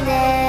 with it.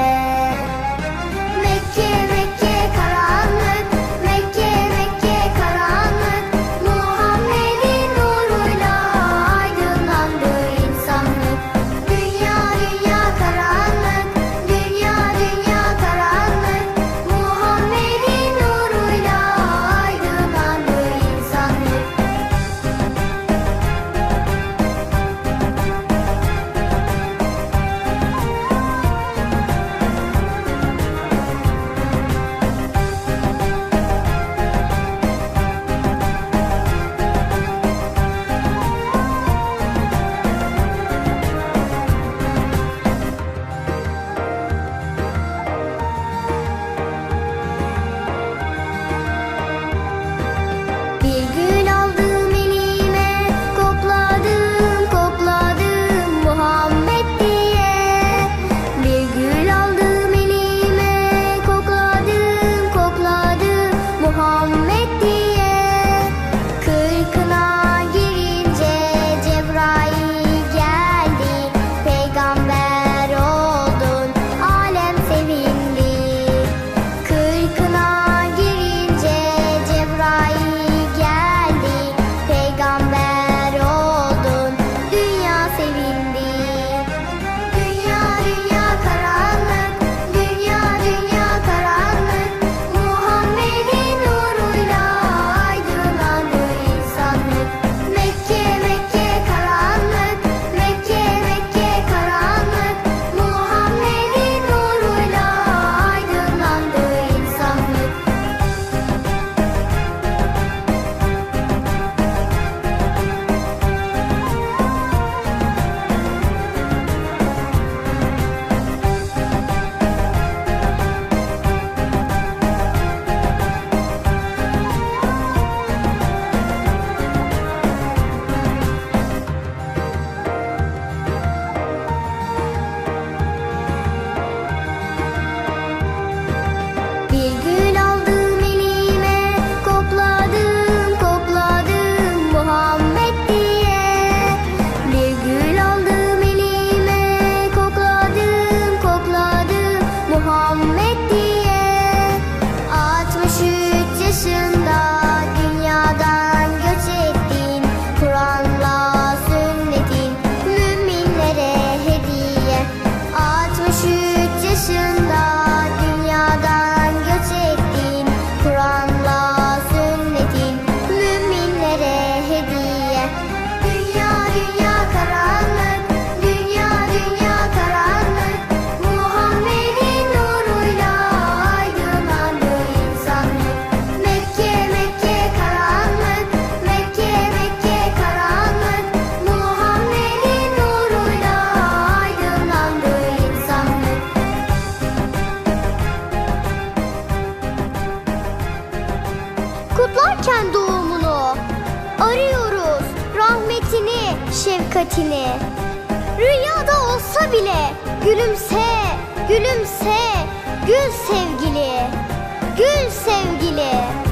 kutlarken doğumunu arıyoruz rahmetini, şefkatini. Rüyada olsa bile gülümse, gülümse, gül sevgili, gül sevgili.